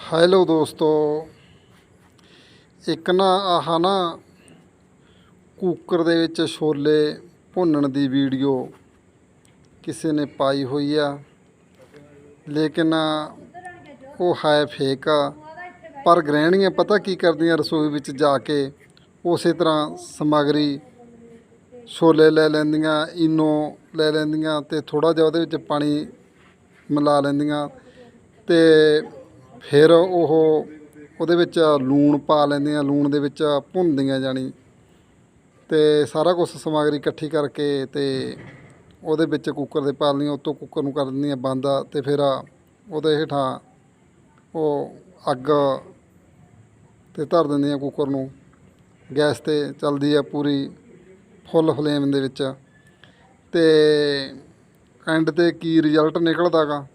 Hello ਦੋਸਤੋ। ਇੱਕ ਨਾ ਆਹ ਨਾ ਕੁੱਕਰ ਦੇ ਵਿੱਚ ਛੋਲੇ ਭੁੰਨਣ ਦੀ ਵੀਡੀਓ ਕਿਸੇ ਨੇ ਪਾਈ ਹੋਈ ਆ। ਲੇਕਿਨ ਉਹ ਹੈ ਫੇਕ ਆ। ਪਰ ਗ੍ਰਹਿਣੀਆਂ ਪਤਾ ਕੀ ਕਰਦੀਆਂ ਰਸੋਈ ਵਿੱਚ ਜਾ ਕੇ? ਉਸੇ ਤਰ੍ਹਾਂ ਸਮੱਗਰੀ ਛੋਲੇ ਲੈ ਲੈਂਦੀਆਂ ਇਨੋ ਲੈ ਲੈਂਦੀਆਂ ਤੇ ਥੋੜਾ ਜਿਹਾ ਉਹਦੇ ਵਿੱਚ ਪਾਣੀ ਮਿਲਾ ਲੈਂਦੀਆਂ ਤੇ ਫਿਰ ਉਹ ਉਹਦੇ ਵਿੱਚ ਲੂਣ ਪਾ ਲੈਂਦੀਆਂ ਲੂਣ ਦੇ ਵਿੱਚ ਭੁੰਨਦੀਆਂ ਜਾਣੀ। ਤੇ ਸਾਰਾ ਕੁਝ ਸਮੱਗਰੀ ਇਕੱਠੀ ਕਰਕੇ ਤੇ ਉਹਦੇ ਵਿੱਚ ਕੁੱਕਰ ਦੇ ਪਾ ਲੈਂਦੀਆਂ, ਉੱਤੋਂ ਕੁੱਕਰ ਨੂੰ ਕਰ ਦਿੰਦੀਆਂ ਬੰਦ ਤੇ ਫਿਰ ਉਹਦੇ ਹੇਠਾਂ ਉਹ ਅੱਗ ਤੇ ਧਰ ਦਿੰਦੀਆਂ ਕੁੱਕਰ ਨੂੰ। ਗੈਸ ਤੇ ਚੱਲਦੀ ਆ ਪੂਰੀ ਫੁੱਲ ਫਲੇਮ ਦੇ ਵਿੱਚ। ਤੇ ਐਂਡ ਤੇ ਕੀ ਰਿਜ਼ਲਟ ਨਿਕਲਦਾ ਗਾ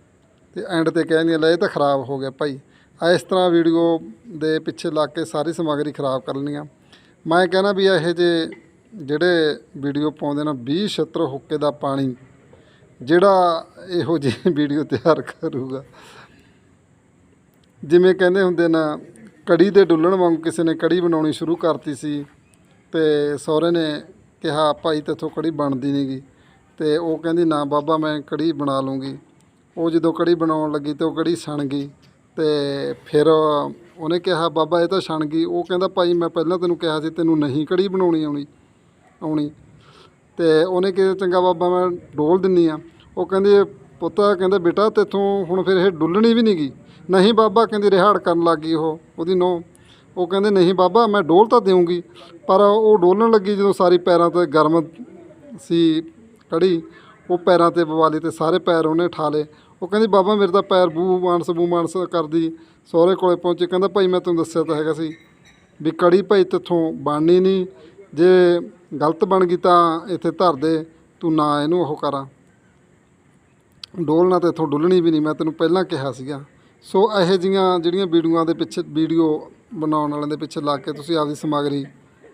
ਤੇ ਐਂਡ ਤੇ ਕਹਿੰਦੀਆਂ ਲੈ ਇਹ ਤਾਂ ਖਰਾਬ ਹੋ ਗਿਆ ਭਾਈ। ਇਸ ਤਰ੍ਹਾਂ ਵੀਡੀਓ ਦੇ ਪਿੱਛੇ ਲੱਗ ਕੇ ਸਾਰੀ ਸਮੱਗਰੀ ਖਰਾਬ ਕਰ ਲੈਣੀ ਆ ਮੈਂ ਕਹਿੰਦਾ ਵੀ ਇਹ ਜੇ ਜਿਹੜੇ ਵੀਡੀਓ ਪਾਉਂਦੇ ਨੇ 20 ਛਿੱਤਰ ਹੁੱਕੇ ਦਾ ਪਾਣੀ, ਜਿਹੜਾ ਇਹੋ ਜਿਹੀ ਵੀਡੀਓ ਤਿਆਰ ਕਰੂਗਾ। ਜਿਵੇਂ ਕਹਿੰਦੇ ਹੁੰਦੇ ਨਾ, ਕੜੀ ਦੇ ਡੁੱਲਣ ਵਾਂਗ ਕਿਸੇ ਨੇ ਕੜੀ ਬਣਾਉਣੀ ਸ਼ੁਰੂ ਕਰਤੀ ਸੀ, ਤੇ ਸਹੁਰੇ ਨੇ ਕਿਹਾ, ਭਾਈ ਤੇਥੋਂ ਕੜੀ ਬਣਦੀ ਨਹੀਂਗੀ ਤੇ ਉਹ ਕਹਿੰਦੀ, ਨਾ ਬਾਬਾ, ਮੈਂ ਕੜੀ ਬਣਾ ਲੂੰਗੀ ਉਹ ਜਦੋਂ ਕੜੀ ਬਣਾਉਣ ਲੱਗੀ ਤੇ ਉਹ ਕੜੀ ਸਣ ਗਈ ਤੇ ਫਿਰ ਉਹਨੇ ਕਿਹਾ, ਬਾਬਾ, ਇਹ ਤਾਂ ਛਣ ਗਈ। ਉਹ ਕਹਿੰਦਾ, ਭਾਈ, ਮੈਂ ਪਹਿਲਾਂ ਤੈਨੂੰ ਕਿਹਾ ਸੀ, ਤੈਨੂੰ ਨਹੀਂ ਕੜੀ ਬਣਾਉਣੀ ਆਉਣੀ ਆਉਣੀ। ਤੇ ਉਹਨੇ ਕਿਹਾ, ਚੰਗਾ ਬਾਬਾ, ਮੈਂ ਡੋਲ ਦਿੰਨੀ ਆ। ਉਹ ਕਹਿੰਦੀ, ਪੁੱਤ, ਕਹਿੰਦਾ, ਬੇਟਾ, ਤੇਥੋਂ ਹੁਣ ਫਿਰ ਇਹ ਡੁੱਲਣੀ ਵੀ ਨਹੀਂ ਗਈ ਨਹੀਂ ਬਾਬਾ, ਕਹਿੰਦੀ, ਰਿਹਾੜ ਕਰਨ ਲੱਗ ਗਈ ਉਹ, ਉਹਦੀ ਨੋ ਉਹ ਕਹਿੰਦੇ, ਨਹੀਂ ਬਾਬਾ, ਮੈਂ ਡੋਲ ਤਾਂ ਦੇਊਂਗੀ। ਪਰ ਉਹ ਡੋਲਣ ਲੱਗੀ ਜਦੋਂ ਸਾਰੀ ਪੈਰਾਂ ਤੇ ਗਰਮ ਸੀ ਕੜੀ, ਉਹ ਪੈਰਾਂ ਤੇ ਬਵਾਲੀ ਤੇ ਸਾਰੇ ਪੈਰ ਉਹਨੇ ਠਾ ਲਏ। ਉਹ ਕਹਿੰਦੀ, ਬਾਬਾ, ਮੇਰੇ ਤਾਂ ਪੈਰ ਬੂ, ਮਾਨਸ ਬੂ, ਮਾਨਸ ਕਰਦੀ ਸਹੁਰੇ ਕੋਲੇ ਪਹੁੰਚੇ। ਕਹਿੰਦਾ, ਭਾਈ, ਮੈਂ ਤੈਨੂੰ ਦੱਸਿਆ ਤਾਂ ਹੈਗਾ ਸੀ ਵੀ ਕੜੀ ਭਾਈ ਤੇਥੋਂ ਬਣਨੀ ਨਹੀਂ। ਜੇ ਗਲਤ ਬਣ ਗਈ ਤਾਂ ਇੱਥੇ ਧਰ ਦੇ, ਤੂੰ ਨਾ ਇਹਨੂੰ ਉਹ ਕਰਾਂ। ਡੋਲਣਾ ਤੇ ਇੱਥੋਂ ਡੁੱਲਣੀ ਵੀ ਨਹੀਂ, ਮੈਂ ਤੈਨੂੰ ਪਹਿਲਾਂ ਕਿਹਾ ਸੀਗਾ। ਸੋ ਇਹੋ ਜੀਆਂ ਜਿਹੜੀਆਂ ਵੀਡੀਓਆਂ ਦੇ ਪਿੱਛੇ, ਵੀਡੀਓ ਬਣਾਉਣ ਵਾਲਿਆਂ ਦੇ ਪਿੱਛੇ ਲੱਗ ਕੇ ਤੁਸੀਂ ਆਪਦੀ ਸਮੱਗਰੀ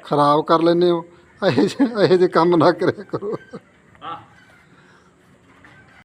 ਖਰਾਬ ਕਰ ਲੈਂਦੇ ਹੋ। ਇਹੋ ਜਿਹੇ ਇਹੋ ਜਿਹੇ ਕੰਮ ਨਾ ਕਰਿਆ ਕਰੋ।